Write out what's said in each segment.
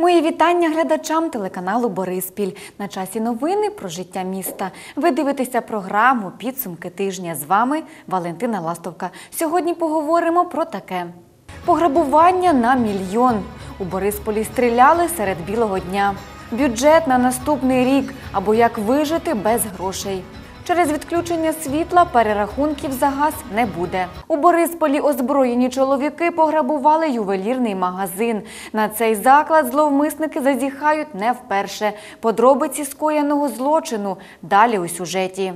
Мої вітання глядачам телеканалу Бориспіль. На часі новини про життя міста. Ви дивитеся програму Підсумки тижня. З вами Валентина Ластовка. Сьогодні поговоримо про таке: пограбування на мільйон. У Борисполі стріляли серед білого дня. Бюджет на наступний рік або як вижити без грошей. Через відключення світла перерахунків за газ не буде. У Борисполі озброєні чоловіки пограбували ювелірний магазин. На цей заклад зловмисники зазіхають не вперше. Подробиці скоєного злочину далі у сюжеті.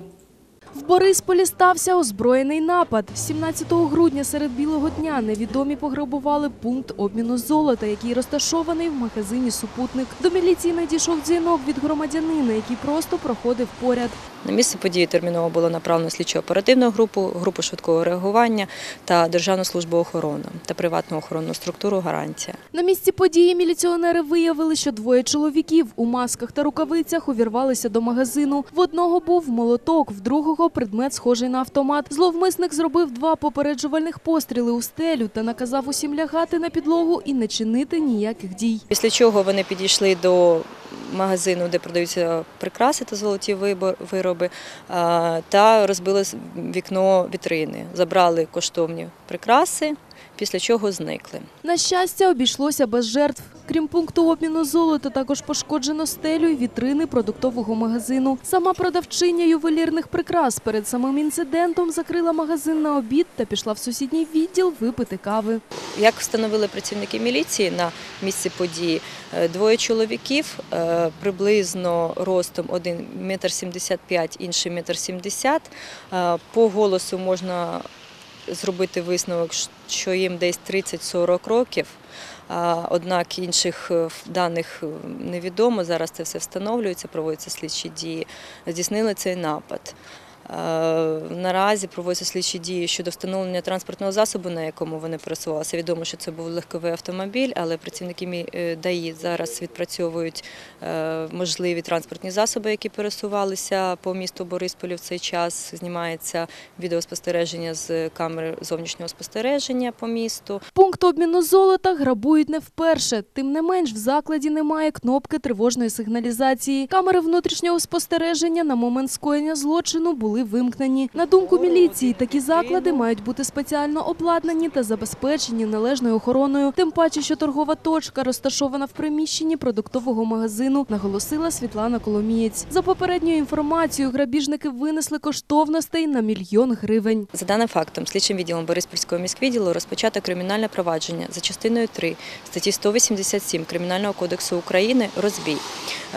В Борисполі стався озброєний напад. 17 грудня серед білого дня невідомі пограбували пункт обміну золота, який розташований в магазині Супутник. До міліції надійшов дзвінок від громадянина, який просто проходив поряд. На місце події терміново було направлено слідчо-оперативну групу, групу швидкого реагування та Державну службу охорони та приватну охоронну структуру Гарантія. На місці події міліціонери виявили, що двоє чоловіків у масках та рукавицях увірвалися до магазину. В одного був молоток, в другого предмет схожий на автомат. Зловмисник зробив два попереджувальних постріли у стелю та наказав усім лягати на підлогу і не чинити ніяких дій. Після чого вони підійшли до магазину, де продаються прикраси та золоті вироби, та розбили вікно вітрини, забрали коштовні прикраси, після чого зникли. На щастя, обійшлося без жертв. Крім пункту обміну золота, також пошкоджено стелю і вітрини продуктового магазину. Сама продавчиня ювелірних прикрас перед самим інцидентом закрила магазин на обід та пішла в сусідній відділ випити кави. Як встановили працівники міліції на місці події, е, двоє чоловіків е, приблизно ростом один метр сімдесят п'ять, інший метр сімдесят. Е, По голосу можна зробити висновок, що їм десь 30-40 років. Однак інших е, даних е, невідомо. Зараз це все встановлюється, проводяться слідчі дії. Здійснили цей напад. Е, Наразі проводяться слідчі дії щодо встановлення транспортного засобу, на якому вони пересувалися. Відомо, що це був легковий автомобіль, але працівники е, ДАІ зараз відпрацьовують е, можливі транспортні засоби, які пересувалися по місту Борисполі в цей час. Знімається відеоспостереження з камер зовнішнього спостереження по місту. Пункт обміну золота грабують не вперше. Тим не менш, в закладі немає кнопки тривожної сигналізації. Камери внутрішнього спостереження на момент скоєння злочину були вимкнені. На думку міліції, такі заклади мають бути спеціально обладнані та забезпечені належною охороною. Тим паче, що торгова точка розташована в приміщенні продуктового магазину, наголосила Світлана Коломієць. За попередньою інформацією, грабіжники винесли коштовностей на мільйон гривень. За даним фактом, слідчим відділом Бориспільського міськвідділу розпочато кримінальне провадження за частиною 3 статті 187 Кримінального кодексу України «Розбій».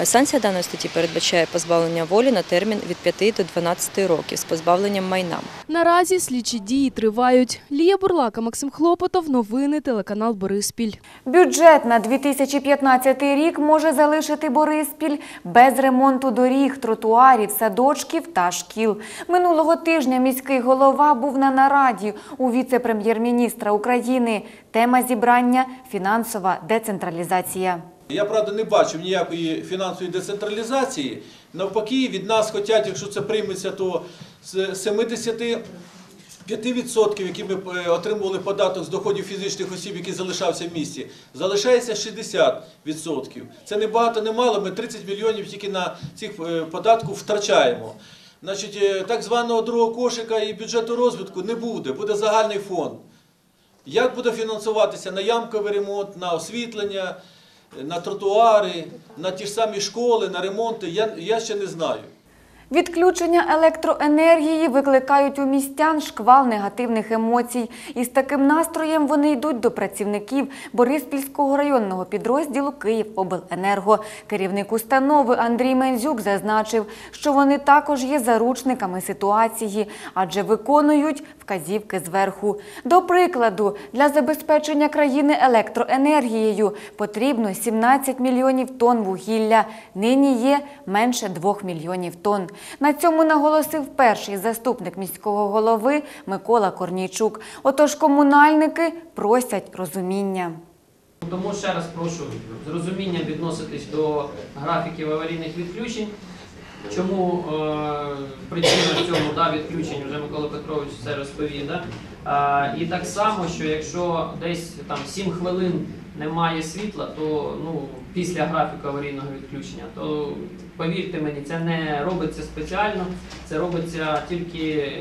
Е, Санкція даної статті передбачає позбавлення волі на термін від 5 до 12 років з позбавленням майна. Наразі слідчі дії тривають. Лія Бурлака, Максим Хлопотов. Новини телеканал Бориспіль. Бюджет на 2015 рік може залишити Бориспіль без ремонту доріг, тротуарів, садочків та шкіл. Минулого тижня міський голова був на нараді у віце-прем'єр-міністра України. Тема зібрання фінансова децентралізація. Я правда не бачив ніякої фінансової децентралізації. Навпаки, від нас хочуть, якщо це прийметься, то з 75%, які ми е, отримували податок з доходів фізичних осіб, які залишався в місті, залишається 60%. Це не багато, не мало. Ми 30 мільйонів тільки на цих е, податку втрачаємо. Значить, е, так званого другого кошика і бюджету розвитку не буде, буде загальний фонд. Як буде фінансуватися на ямковий ремонт, на освітлення, на тротуари, на ті ж самі школи, на ремонти, я, я ще не знаю. Відключення електроенергії викликають у містян шквал негативних емоцій. І з таким настроєм вони йдуть до працівників Бориспільського районного підрозділу «Київобленерго». Керівник установи Андрій Мензюк зазначив, що вони також є заручниками ситуації, адже виконують вказівки зверху. До прикладу, для забезпечення країни електроенергією потрібно 17 мільйонів тонн вугілля. Нині є менше 2 мільйонів тонн. На цьому наголосив перший заступник міського голови Микола Корнійчук. Отож комунальники просять розуміння. Тому ще раз прошу з розумінням відноситись до графіків аварійних відключень. Чому е, причина цьому да, відключень, вже Микола Петрович все розповів. Да? Е, і так само, що якщо десь там 7 хвилин немає світла, то ну, після графіку аварійного відключення, то повірте мені, це не робиться спеціально, це робиться тільки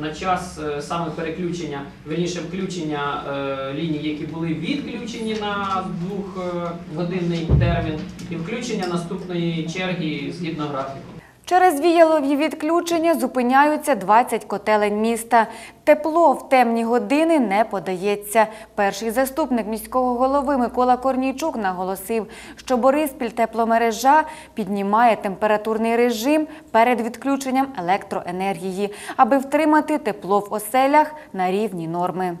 на час е, саме переключення, верніше включення е, ліній, які були відключені на двохгодинний термін, і включення наступної черги згідно графіку. Через віялові відключення зупиняються 20 котелень міста. Тепло в темні години не подається. Перший заступник міського голови Микола Корнійчук наголосив, що Бориспіль тепломережа піднімає температурний режим перед відключенням електроенергії, аби втримати тепло в оселях на рівні норми.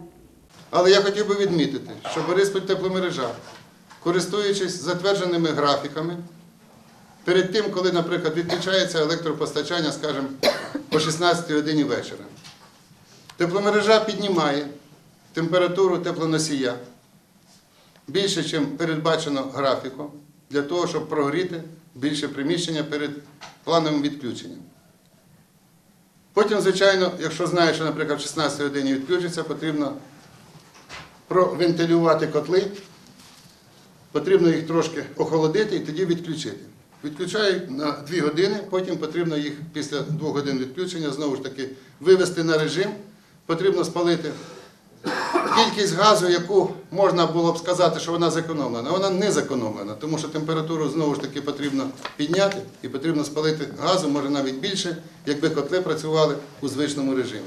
Але я хотів би відмітити, що Бориспіль тепломережа, користуючись затвердженими графіками, перед тим, коли, наприклад, відключається електропостачання, скажімо, о 16 годині вечора, тепломережа піднімає температуру теплоносія більше, ніж передбачено графіком, для того, щоб прогріти більше приміщення перед плановим відключенням. Потім, звичайно, якщо знаєш, що, наприклад, в 16 годині відключиться, потрібно провентилювати котли, потрібно їх трошки охолодити і тоді відключити. Відключають на 2 години, потім потрібно їх після 2 годин відключення знову ж таки вивести на режим. Потрібно спалити кількість газу, яку можна було б сказати, що вона зекономлена. Вона не зекономлена, тому що температуру знову ж таки потрібно підняти і потрібно спалити газу, може навіть більше, якби котли працювали у звичному режимі.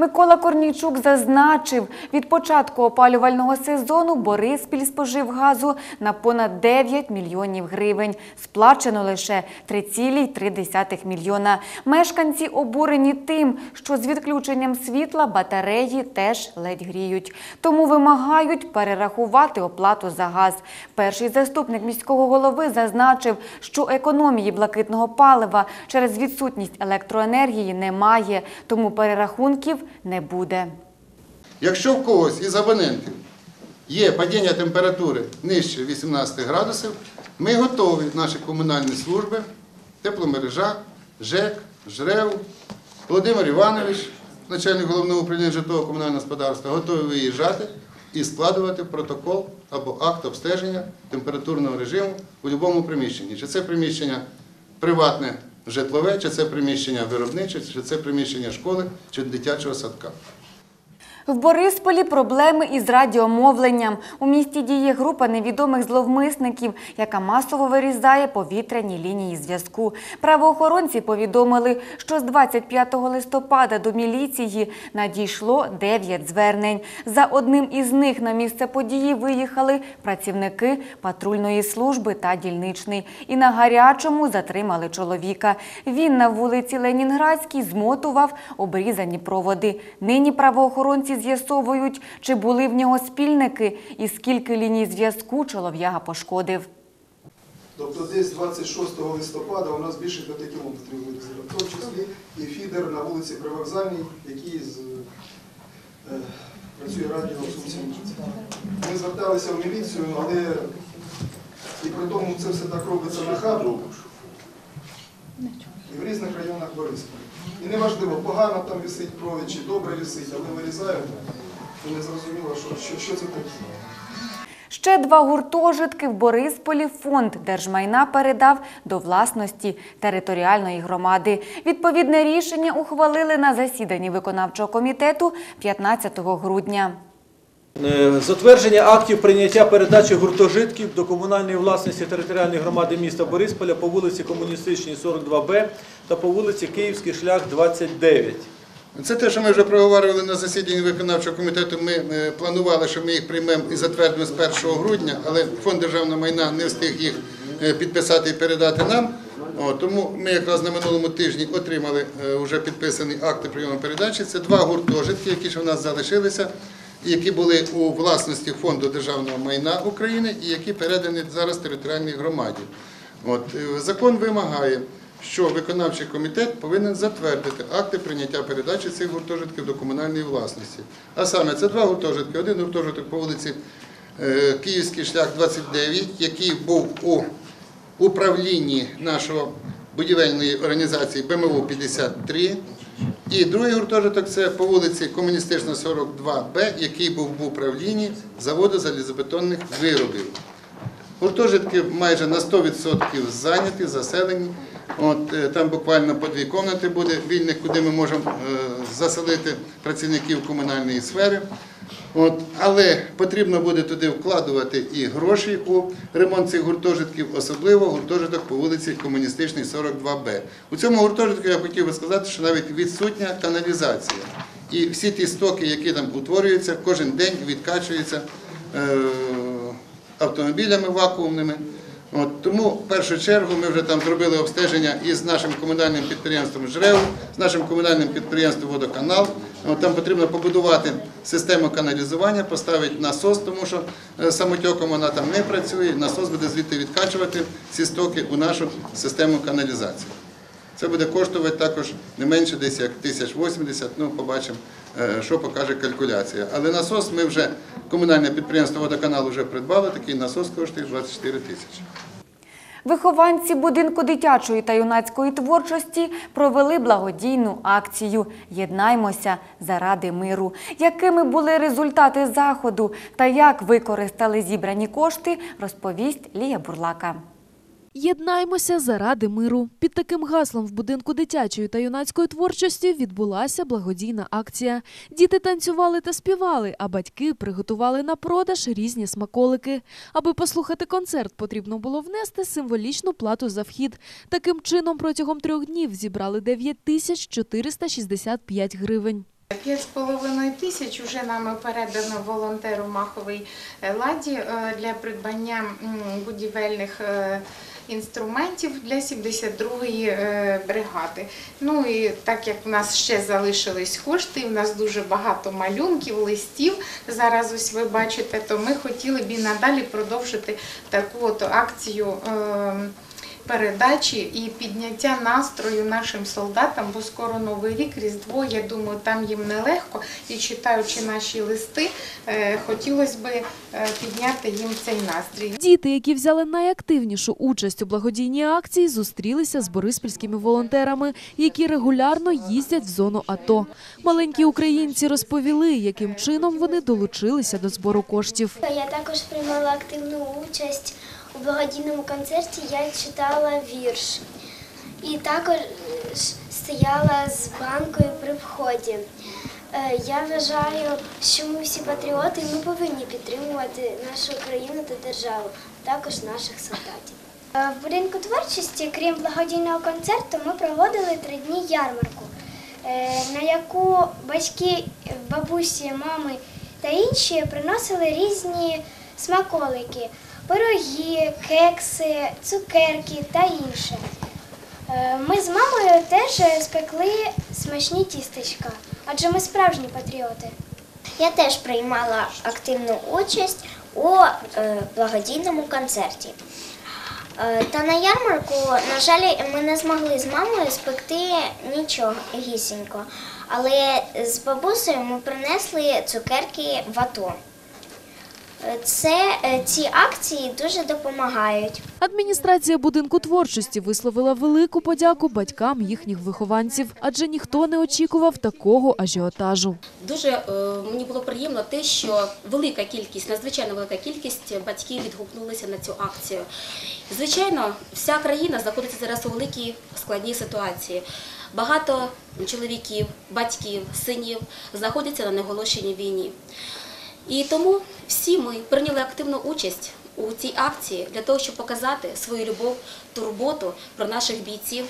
Микола Корнійчук зазначив, від початку опалювального сезону Бориспіль спожив газу на понад 9 мільйонів гривень. Сплачено лише 3,3 мільйона. Мешканці обурені тим, що з відключенням світла батареї теж ледь гріють. Тому вимагають перерахувати оплату за газ. Перший заступник міського голови зазначив, що економії блакитного палива через відсутність електроенергії немає, тому перерахунків не буде. Якщо в когось із абонентів є падіння температури нижче 18 градусів, ми готові, наші комунальні служби, тепломережа, ЖЕК, ЖРЕВ, Володимир Іванович, начальник головного управління житлового комунального господарства, готові виїжджати і складувати протокол або акт обстеження температурного режиму у будь-якому приміщенні. Чи це приміщення приватне житлове, чи це приміщення виробниче, чи це приміщення школи, чи дитячого садка. В Борисполі проблеми із радіомовленням. У місті діє група невідомих зловмисників, яка масово вирізає повітряні лінії зв'язку. Правоохоронці повідомили, що з 25 листопада до міліції надійшло 9 звернень. За одним із них на місце події виїхали працівники патрульної служби та дільничний. І на гарячому затримали чоловіка. Він на вулиці Ленінградській змотував обрізані проводи. Нині правоохоронці з'ясовують, чи були в нього спільники і скільки ліній зв'язку чолов'яга пошкодив. Тобто десь 26 листопада у нас більше 5 кілометрів вирізали, в тому числі і фідер на вулиці Привокзальній, який з, е, працює радіо в Сумській. Ми зверталися в міліцію, але і при тому це все так робиться на хабу і в різних районах Борисполя. І неважливо, погано там висить провід чи добре висить, але вирізають, і не зрозуміло, що, що, що це таке. Ще два гуртожитки в Борисполі фонд держмайна передав до власності територіальної громади. Відповідне рішення ухвалили на засіданні виконавчого комітету 15 грудня. Е, Затвердження актів прийняття передачі гуртожитків до комунальної власності територіальної громади міста Борисполя по вулиці Комуністичній 42Б та по вулиці Київський шлях 29. Це те, що ми вже проговорювали на засіданні виконавчого комітету. Ми е, планували, що ми їх приймемо і затвердимо з 1 грудня, але фонд державного майна не встиг їх е, підписати і передати нам. О, тому ми якраз на минулому тижні отримали вже підписані акти прийому передачі. Це два гуртожитки, які ж у нас залишилися, які були у власності фонду державного майна України і які передані зараз територіальній громаді. От, е, закон вимагає, що виконавчий комітет повинен затвердити акти прийняття передачі цих гуртожитків до комунальної власності. А саме це два гуртожитки. Один гуртожиток по вулиці е, Київський шлях 29, який був у управлінні нашого будівельної організації БМУ 53. І другий гуртожиток це по вулиці Комуністична 42Б, який був в управлінні заводу залізобетонних виробів. Гуртожитки майже на 100% зайняті, заселені. От, е, там буквально по дві кімнати буде вільних, куди ми можемо е, заселити працівників комунальної сфери. От, але потрібно буде туди вкладувати і гроші у ремонт цих гуртожитків, особливо гуртожиток по вулиці Комуністичній 42Б. У цьому гуртожитку я хотів би сказати, що навіть відсутня каналізація. І всі ті стоки, які там утворюються, кожен день відкачуються е, автомобілями вакуумними. От, тому в першу чергу ми вже там зробили обстеження із нашим комунальним підприємством ЖРЕВ, з нашим комунальним підприємством Водоканал. Там потрібно побудувати систему каналізування, поставити насос, тому що е, самотьоком вона там не працює. Насос буде звідти відкачувати ці стоки у нашу систему каналізації. Це буде коштувати також не менше десь як 1080, ну побачимо, е, що покаже калькуляція. Але насос ми вже, комунальне підприємство водоканал вже придбало, такий насос коштує 24 тисячі. Вихованці будинку дитячої та юнацької творчості провели благодійну акцію Єднаймося заради миру. Якими були результати заходу та як використали зібрані кошти, розповість Лія Бурлака. Єднаймося заради миру. Під таким гаслом в будинку дитячої та юнацької творчості відбулася благодійна акція. Діти танцювали та співали, а батьки приготували на продаж різні смаколики. Аби послухати концерт, потрібно було внести символічну плату за вхід. Таким чином, протягом трьох днів зібрали 9 тисяч 465 гривень. П'ять з половиною тисяч вже нами передано волонтеру Маховій е, Ладі е, для придбання будівельних е, інструментів для 72-ї е, бригади. Ну і так як в нас ще залишились кошти, в нас дуже багато малюнків, листів. Зараз ось ви бачите, то ми хотіли б і надалі продовжити таку от акцію. Передачі і підняття настрою нашим солдатам, бо скоро новий рік, Різдво. Я думаю, там їм нелегко. І читаючи наші листи, е, хотілося б е, підняти їм цей настрій. Діти, які взяли найактивнішу участь у благодійній акції, зустрілися з бориспільськими волонтерами, які регулярно їздять в зону АТО. Маленькі українці розповіли, яким чином вони долучилися до збору коштів. Я також приймала активну участь у благодійному концерті. Я читала вірш і також стояла з банкою при вході. Е, Я вважаю, що ми всі патріоти, ми повинні підтримувати нашу країну та державу, також наших солдатів. Е, В будинку творчості, крім благодійного концерту, ми проводили три дні ярмарку, е, на яку батьки, бабусі, мами та інші приносили різні смаколики, пироги, кекси, цукерки та інше. Е, Ми з мамою теж спекли смачні тістечка, адже ми справжні патріоти. Я теж приймала активну участь у е, благодійному концерті. Е, Та на ярмарку, на жаль, ми не змогли з мамою спекти нічого гісінько. Але з бабусею ми принесли цукерки в АТО. Е, Це, е, ці акції дуже допомагають. Адміністрація будинку творчості висловила велику подяку батькам їхніх вихованців, адже ніхто не очікував такого ажіотажу. Дуже е, мені було приємно те, що велика кількість, надзвичайно велика кількість батьків відгукнулися на цю акцію. Звичайно, вся країна знаходиться зараз у великій складній ситуації. Багато чоловіків, батьків, синів знаходяться на неголошеній війні. І тому всі ми прийняли активну участь у цій акції для того, щоб показати свою любов, турботу про наших бійців,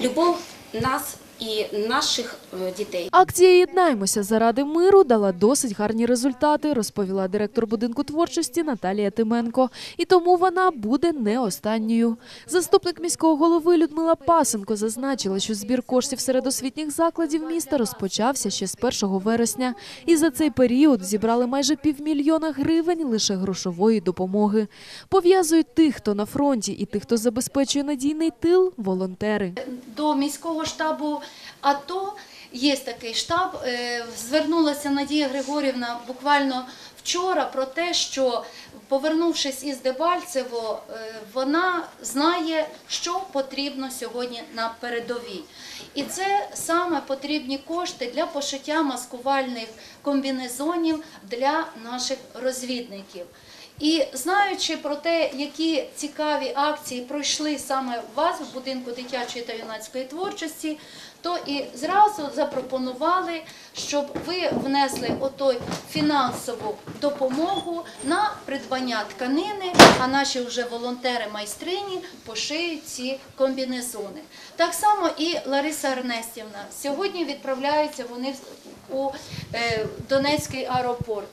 любов нас і наших е, дітей. Акція «Єднаймося заради миру» дала досить гарні результати, розповіла директор будинку творчості Наталія Тименко. І тому вона буде не останньою. Заступник міського голови Людмила Пасенко зазначила, що збір коштів серед освітніх закладів міста розпочався ще з 1 вересня. І за цей період зібрали майже півмільйона гривень лише грошової допомоги. Пов'язують тих, хто на фронті, і тих, хто забезпечує надійний тил – волонтери. до міського штабу АТО є такий штаб. Е, Звернулася Надія Григорівна буквально вчора про те, що повернувшись із Дебальцево, е, вона знає, що потрібно сьогодні на передовій. І це саме потрібні кошти для пошиття маскувальних комбінезонів для наших розвідників. І знаючи про те, які цікаві акції пройшли саме у вас в будинку дитячої та юнацької творчості, то і зразу запропонували, щоб ви внесли отой фінансову допомогу на придбання тканини, а наші вже волонтери-майстрині пошиють ці комбінезони. Так само і Лариса Ернестівна. Сьогодні відправляються вони у е, Донецький аеропорт.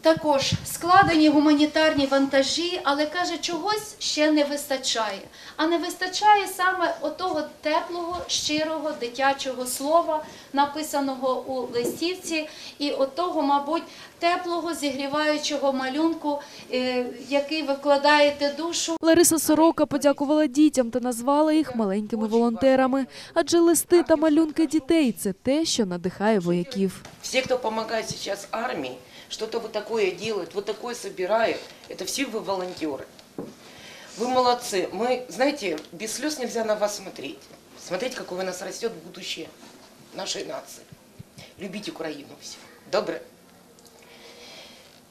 Також складені гуманітарні вантажі, але каже, чогось ще не вистачає. А не вистачає саме отого теплого, щирого дитячого слова, написаного у листівці, і отого, мабуть, теплого зігріваючого малюнку, е, який ви вкладаєте душу. Лариса Сорока подякувала дітям та назвала їх маленькими волонтерами. Адже листи та малюнки дітей це те, що надихає вояків. Все, кто помогает сейчас армии, что-то вот такое делают, вот такое собирают, это все вы волонтеры. Вы молодцы. Мы, знаете, без слез нельзя на вас смотреть. Смотреть, какое у нас растет будущее нашей нации. Любить Украину все. Доброе.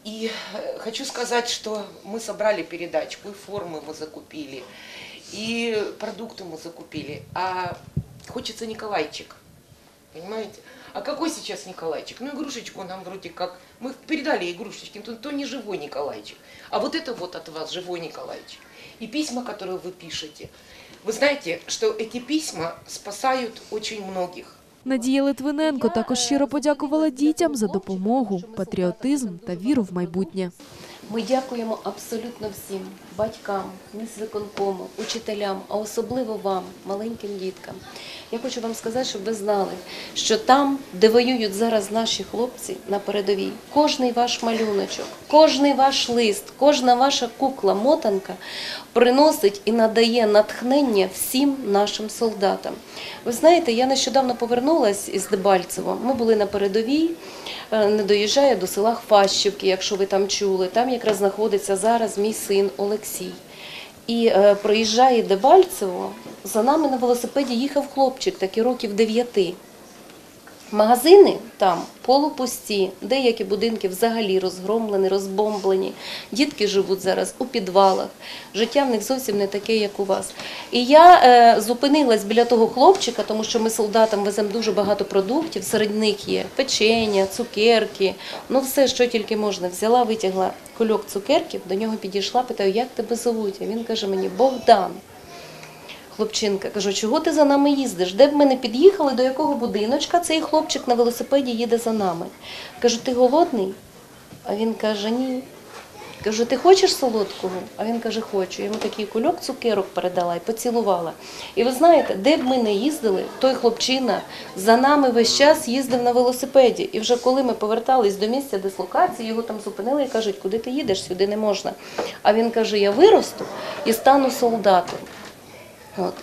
И э, хочу сказать, что мы собрали передачку, и формы мы закупили, и продукты мы закупили. А хочется Николайчик. Понимаете? А какой сейчас Николайчик? Ну, игрушечку нам вроде как... Мы передали игрушечки, но то не живой Николайчик. А вот это вот от вас живой Николайчик. И письма, которые вы пишете. Вы знаете, что эти письма спасают очень многих. Надія Литвиненко також щиро подякувала дітям за допомогу, патріотизм та віру в майбутнє. Ми дякуємо абсолютно всім батькам, міськвиконкому, учителям, а особливо вам, маленьким діткам. Я хочу вам сказати, щоб ви знали, що там, де воюють зараз наші хлопці на передовій, кожний ваш малюночок, кожний ваш лист, кожна ваша кукла, мотанка приносить і надає натхнення всім нашим солдатам. Ви знаєте, я нещодавно повернулася із Дебальцево. Ми були на передовій, е, не доїжджає до села Хващівки, якщо ви там чули. Там якраз знаходиться зараз мій син Олексій. І е, проїжджає Дебальцево, за нами на велосипеді їхав хлопчик, такий років дев'яти. Магазини там полупусті, деякі будинки взагалі розгромлені, розбомблені. Дітки живуть зараз у підвалах. Життя в них зовсім не таке, як у вас. І я е, зупинилась біля того хлопчика, тому що ми солдатам веземо дуже багато продуктів. Серед них є печення, цукерки, ну все, що тільки можна. Взяла, витягла кульок цукерків, до нього підійшла, питаю, як тебе зовуть? А він каже мені Богдан. Хлопчинка, кажу, чого ти за нами їздиш? Де б ми не під'їхали, до якого будиночка цей хлопчик на велосипеді їде за нами? Кажу, ти голодний? А він каже, ні. Кажу, ти хочеш солодкого? А він каже, хочу. Йому такий кульок цукерок передала і поцілувала. І ви знаєте, де б ми не їздили, той хлопчина за нами весь час їздив на велосипеді. І вже коли ми повертались до місця дислокації, його там зупинили і кажуть, куди ти їдеш, сюди не можна. А він каже, я виросту і стану солдатом. От.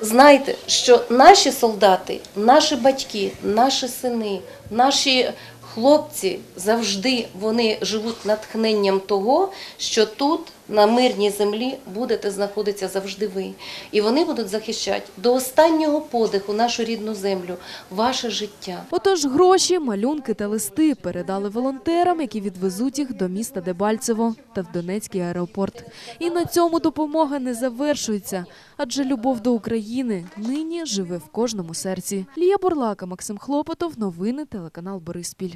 Знайте, що наші солдати, наші батьки, наші сини, наші хлопці завжди вони живуть натхненням того, що тут, на мирній землі, будете знаходитися завжди ви. І вони будуть захищати до останнього подиху нашу рідну землю, ваше життя. Отож, гроші, малюнки та листи передали волонтерам, які відвезуть їх до міста Дебальцево та в Донецький аеропорт. І на цьому допомога не завершується, адже любов до України нині живе в кожному серці. Лія Бурлака, Максим Хлопотов, новини телеканал Бориспіль.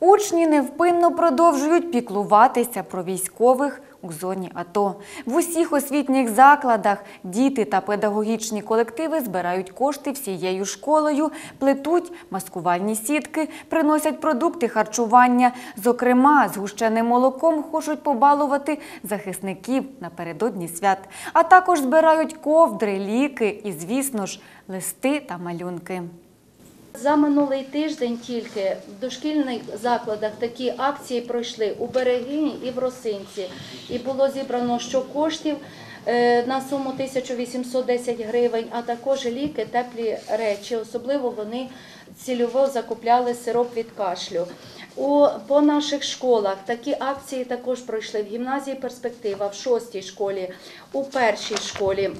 Учні невпинно продовжують піклуватися про військових у зоні АТО. В усіх освітніх закладах діти та педагогічні колективи збирають кошти всією школою, плетуть маскувальні сітки, приносять продукти харчування. Зокрема, згущеним молоком хочуть побалувати захисників напередодні свят, а також збирають ковдри, ліки і, звісно ж, листи та малюнки. За минулий тиждень тільки в дошкільних закладах такі акції пройшли у Берегині і в Росинці. І було зібрано що коштів е, на суму 1810 гривень, а також ліки, теплі речі. Особливо вони цільово закупляли сироп від кашлю. У, по наших школах такі акції також пройшли в гімназії Перспектива, в шостій школі, у першій школі.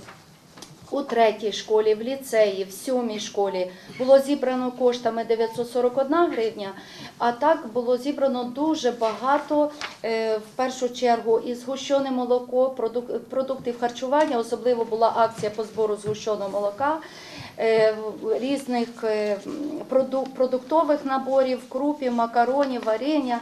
У третій школі, в ліцеї, в сьомій школі було зібрано коштами 941 гривня, а так було зібрано дуже багато, е, в першу чергу, і згущене молоко, продук- продуктів харчування, особливо була акція по збору згущеного молока, е, різних е, продуктових наборів, крупів, макаронів, варення.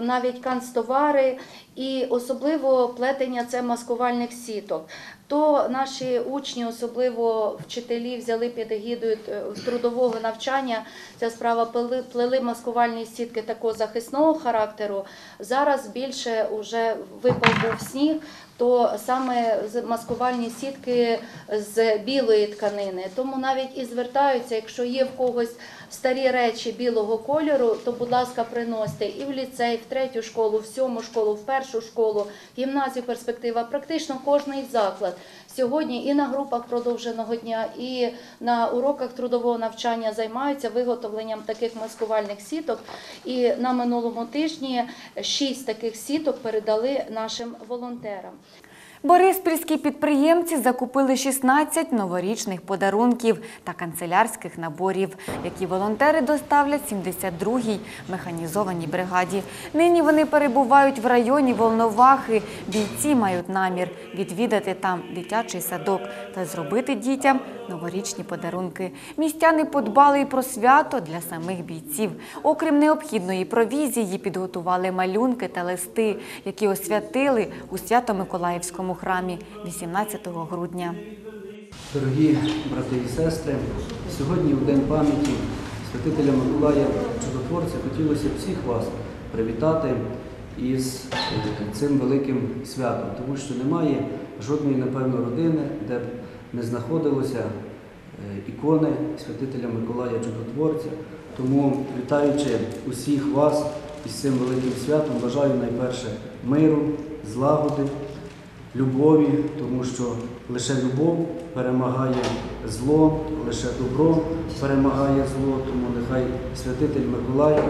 Навіть канцтовари і особливо плетення це маскувальних сіток. То наші учні, особливо вчителі, взяли під е, трудового навчання. Ця справа плели, плели маскувальні сітки такого захисного характеру. Зараз більше вже випав був сніг, то саме маскувальні сітки з білої тканини. Тому навіть і звертаються, якщо є в когось старі речі білого кольору, то будь ласка, приносьте і в ліцей, в третю школу, в сьому школу, в першу школу, гімназію перспектива. Практично кожний заклад сьогодні і на групах продовженого дня, і на уроках трудового навчання займаються виготовленням таких маскувальних сіток. І на минулому тижні шість таких сіток передали нашим волонтерам. Бориспільські підприємці закупили 16 новорічних подарунків та канцелярських наборів, які волонтери доставлять 72-й механізованій бригаді. Нині вони перебувають в районі Волновахи. Бійці мають намір відвідати там дитячий садок та зробити дітям новорічні подарунки. Містяни подбали і про свято для самих бійців. Окрім необхідної провізії, підготували малюнки та листи, які освятили у Свято-Миколаївському храмі 18 грудня. Дорогі брати і сестри, сьогодні у День пам'яті святителя Миколая Чудотворця хотілося б всіх вас привітати із е, цим великим святом, тому що немає жодної, напевно, родини, де б не знаходилося е, ікони святителя Миколая Чудотворця. Тому, вітаючи усіх вас із цим великим святом, бажаю найперше миру, злагоди, любові, тому що лише любов перемагає зло, лише добро перемагає зло, тому нехай святитель Миколай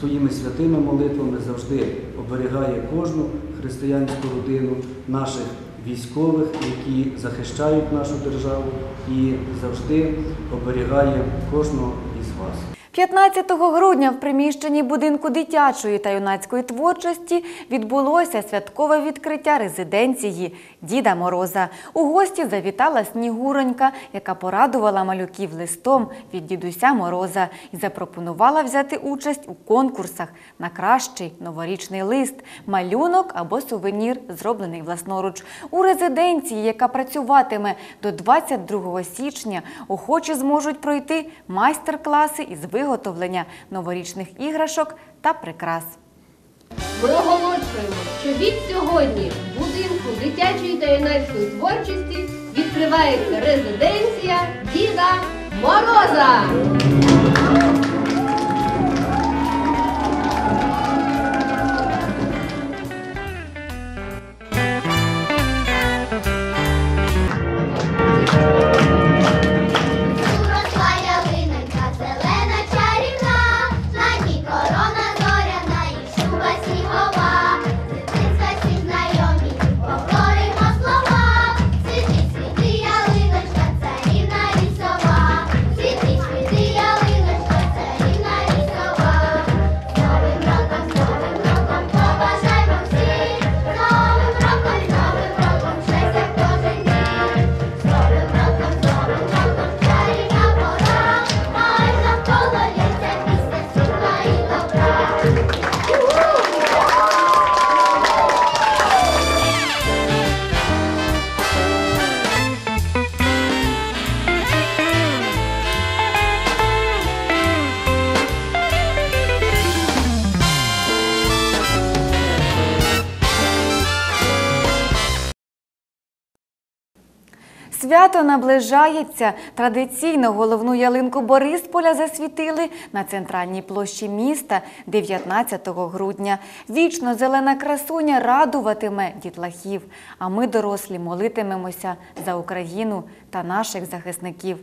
своїми святими молитвами завжди оберігає кожну християнську родину наших військових, які захищають нашу державу, і завжди оберігає кожного із вас. 15 грудня в приміщенні будинку дитячої та юнацької творчості відбулося святкове відкриття резиденції Діда Мороза. У гості завітала Снігуронька, яка порадувала малюків листом від дідуся Мороза і запропонувала взяти участь у конкурсах на кращий новорічний лист, малюнок або сувенір, зроблений власноруч. У резиденції, яка працюватиме до 22 січня, охочі зможуть пройти майстер-класи із виготовлення новорічних іграшок та прикрас. Ми оголошуємо, що від сьогодні в будинку дитячої та юнацької творчості відкривається резиденція Діда Мороза. Свято наближається. Традиційно головну ялинку Борисполя засвітили на центральній площі міста 19 грудня. Вічно зелена красуня радуватиме дітлахів, а ми, дорослі, молитимемося за Україну та наших захисників.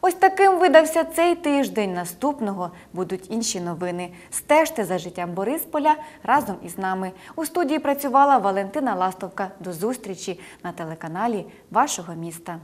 Ось таким видався цей тиждень. Наступного будуть інші новини. Стежте за життям Борисполя разом із нами. У студії працювала Валентина Ластовка. До зустрічі на телеканалі вашого міста.